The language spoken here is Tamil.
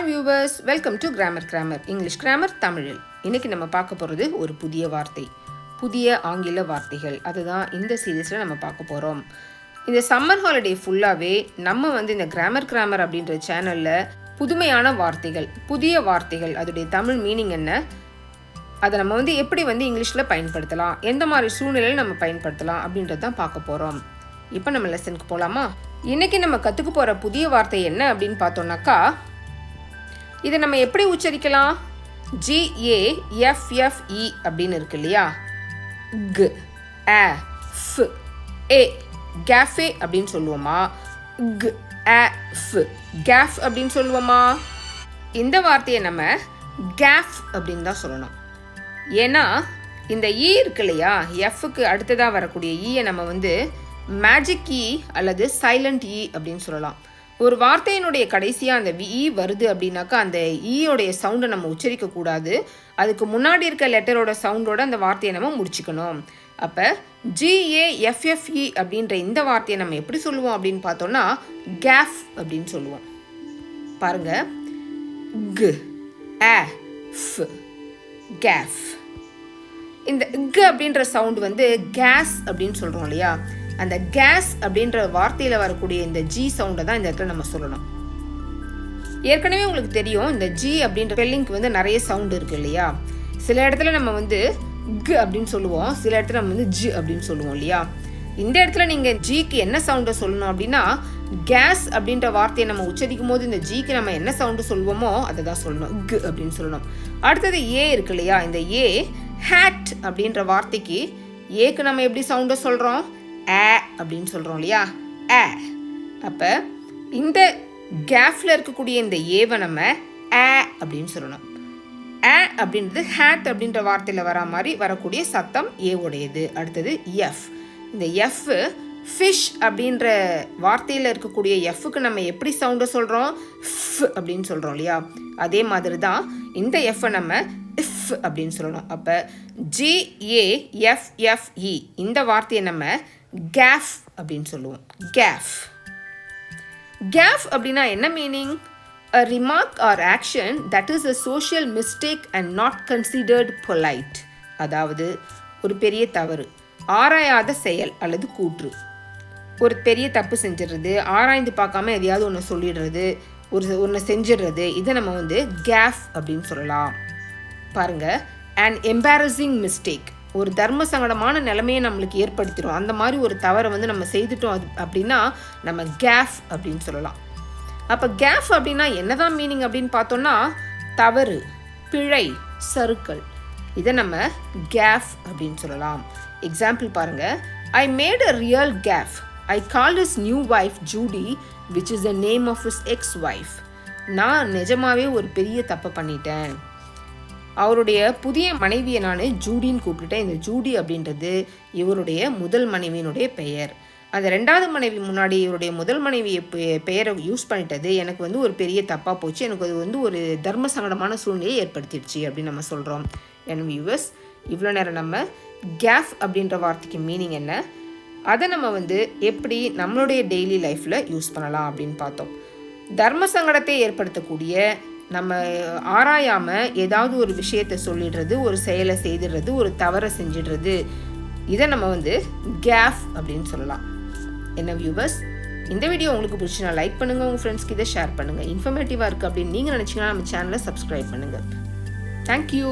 Hi viewers welcome to grammar grammar English grammar தமிழில் இன்னைக்கு நம்ம பார்க்க போகிறது ஒரு புதிய வார்த்தை. புதிய ஆங்கில வார்த்தைகள். அதுதான் இந்த சீரீஸில் நம்ம பார்க்க போகிறோம் இந்த சம்மர் ஹாலிடே ஃபுல்லாகவே நம்ம வந்து இந்த கிராமர் கிராமர் அப்படின்ற சேனலில் புதுமையான வார்த்தைகள் புதிய வார்த்தைகள் அதோடைய தமிழ் மீனிங் என்ன அதை நம்ம வந்து எப்படி வந்து இங்கிலீஷில் பயன்படுத்தலாம் எந்த மாதிரி சூழ்நிலையில் நம்ம பயன்படுத்தலாம் அப்படின்றது தான் பார்க்க போகிறோம் இப்போ நம்ம லெசனுக்கு போகலாமா இன்னைக்கு நம்ம கற்றுக்க போகிற புதிய வார்த்தை என்ன அப்படின்னு பார்த்தோம்னாக்கா இதை நம்ம எப்படி உச்சரிக்கலாம்? ஜிஏஎஃப்எஃப்இ அப்படின்னு இருக்கு இல்லையா? க ஏ ஃப் ஏ கேஃபே அப்படின்னு சொல்லுவோமா? க ஏ ஃப் கேஃப் அப்படின்னு சொல்லுவோமா? இந்த வார்த்தையை நம்ம கேஃப் அப்படின்னு தான் சொல்லணும். ஏன்னா இந்த இ இருக்கு இல்லையா? எஃப்க்கு அடுத்ததாக வரக்கூடிய e ஈயை நம்ம வந்து மேஜிக் இ அல்லது சைலண்ட் இ அப்படின்னு சொல்லலாம். ஒரு வார்த்தையினுடைய கடைசியாக அந்த இ வருது அப்படின்னாக்கா அந்த ஈயோடைய சவுண்டை நம்ம உச்சரிக்கக்கூடாது அதுக்கு முன்னாடி இருக்க லெட்டரோட சவுண்டோட அந்த வார்த்தையை நம்ம முடிச்சுக்கணும். அப்போ ஜிஏஎஃப்எஃப்இ e அப்படின்ற இந்த வார்த்தையை நம்ம எப்படி சொல்லுவோம் அப்படின்னு பார்த்தோம்னா கேஃப் அப்படின்னு சொல்லுவோம். பாருங்க. க ஃப் கேஃப் இந்த க் அப்படின்ற சவுண்ட் வந்து கேஸ் அப்படின்னு சொல்கிறோம் இல்லையா? அந்த கேஸ் அப்படின்ற வார்த்தையில் வரக்கூடிய இந்த ஜி சவுண்டை தான் இந்த இடத்துல நம்ம சொல்லணும். ஏற்கனவே உங்களுக்கு தெரியும் இந்த ஜி அப்படின்ற ஸ்பெல்லிங்க்கு வந்து நிறைய சவுண்டு இருக்கு இல்லையா? சில இடத்துல நம்ம வந்து க் அப்படின்னு சொல்லுவோம் சில இடத்துல நம்ம வந்து ஜி அப்படின்னு சொல்லுவோம் இல்லையா? இந்த இடத்துல நீங்கள் ஜிக்கு என்ன சவுண்டை சொல்லணும் அப்படின்னா கேஸ் அப்படின்ற வார்த்தையை நம்ம உச்சரிக்கும் போது இந்த ஜிக்கு நம்ம என்ன சவுண்டு சொல்லுவோமோ அதை தான் சொல்லணும். க் அப்படின்னு சொல்லணும். அடுத்தது ஏ இருக்கு இல்லையா? இந்த ஏ ஹேட் அப்படின்ற வார்த்தைக்கு ஏக்கு நம்ம எப்படி சவுண்டை சொல்கிறோம் ஏ அப்படின்னு சொல்கிறோம் இல்லையா? ஏ அப்போ இந்த கேஃபில் இருக்கக்கூடிய இந்த ஏவை நம்ம ஏ அப்படின்னு சொல்லணும். ஏ அப்படின்றது ஹேட் அப்படின்ற வார்த்தையில் வரா மாதிரி வரக்கூடிய சத்தம் ஏவுடையது அடுத்தது எஃப். இந்த எஃப் ஃபிஷ் அப்படின்ற வார்த்தையில் இருக்கக்கூடிய எஃப்க்கு நம்ம எப்படி சவுண்டை சொல்கிறோம் ஃப் அப்படின்னு சொல்கிறோம் இல்லையா? அதே மாதிரி தான் இந்த எஃப்பை நம்ம இஃப் அப்படின்னு சொல்லணும். அப்போ ஜிஏஎஃப்எஃப்இ இந்த வார்த்தையை நம்ம கேஃப் அப்படின்னு சொல்லுவோம். கேஃப் கேஃப் அப்படின்னா என்ன meaning a remark or action that is a social mistake and not considered polite அதாவது ஒரு பெரிய தவறு. ஆராயாத செயல் அல்லது கூற்று. ஒரு பெரிய தப்பு செஞ்சிடுறது ஆராய்ந்து பார்க்காம எதையாவது ஒன்று சொல்லிடுறது ஒரு ஒன்று செஞ்சிடுறது இதை நம்ம வந்து கேஃப் அப்படின்னு சொல்லலாம். பாருங்க அண்ட் எம்பாரசிங் மிஸ்டேக் ஒரு தர்ம சங்கடமான நிலைமையை நம்மளுக்கு ஏற்படுத்திடும் அந்த மாதிரி ஒரு தவறை வந்து நம்ம செய்துட்டோம் அது அப்படின்னா நம்ம கேஃப் அப்படின்னு சொல்லலாம். அப்போ கேஃப் அப்படின்னா என்னதான் மீனிங் அப்படின்னு பார்த்தோம்னா தவறு பிழை சருக்கள் இதை நம்ம கேஃப் அப்படின்னு சொல்லலாம். எக்ஸாம்பிள் பாருங்க. I made a real gaffe I call his new wife Judy which is the name of his ex wife நான் நிஜமாவே ஒரு பெரிய தப்பை பண்ணிட்டேன். அவருடைய புதிய மனைவியை நான் ஜூடின்னு கூப்பிட்டுட்டேன். இந்த ஜூடி அப்படின்றது இவருடைய முதல் மனைவியினுடைய பெயர். அந்த ரெண்டாவது மனைவி முன்னாடி இவருடைய முதல் மனைவி பெயரை யூஸ் பண்ணிட்டது எனக்கு வந்து ஒரு பெரிய தப்பாக போச்சு. எனக்கு அது வந்து ஒரு தர்ம சங்கடமான சூழ்நிலையை ஏற்படுத்திடுச்சு அப்படின்னு நம்ம சொல்கிறோம் என் வியூவர்ஸ் இவ்வளோ நேரம் நம்ம கேஃப் அப்படின்ற வார்த்தைக்கு மீனிங் என்ன? அதை நம்ம வந்து எப்படி நம்மளுடைய டெய்லி லைஃப்பில் யூஸ் பண்ணலாம் அப்படின்னு பார்த்தோம். தர்ம சங்கடத்தை ஏற்படுத்தக்கூடிய நம்ம ஆராயாமல் ஏதாவது ஒரு விஷயத்தை சொல்லிடுறது ஒரு செயலை செய்திடுறது ஒரு தவறை செஞ்சிடுறது. இதை நம்ம வந்து கேஃப் அப்படின்னு சொல்லலாம். என்ன வியூவர்ஸ் இந்த வீடியோ உங்களுக்கு பிடிச்சினா லைக் பண்ணுங்கள் உங்கள் ஃப்ரெண்ட்ஸ்க்கு இதை ஷேர் பண்ணுங்கள் இன்ஃபர்மேட்டிவாக இருக்குது அப்படின்னு நீங்கள் நினச்சிங்கன்னா நம்ம சேனலை சப்ஸ்கிரைப் பண்ணுங்கள் தேங்க்யூ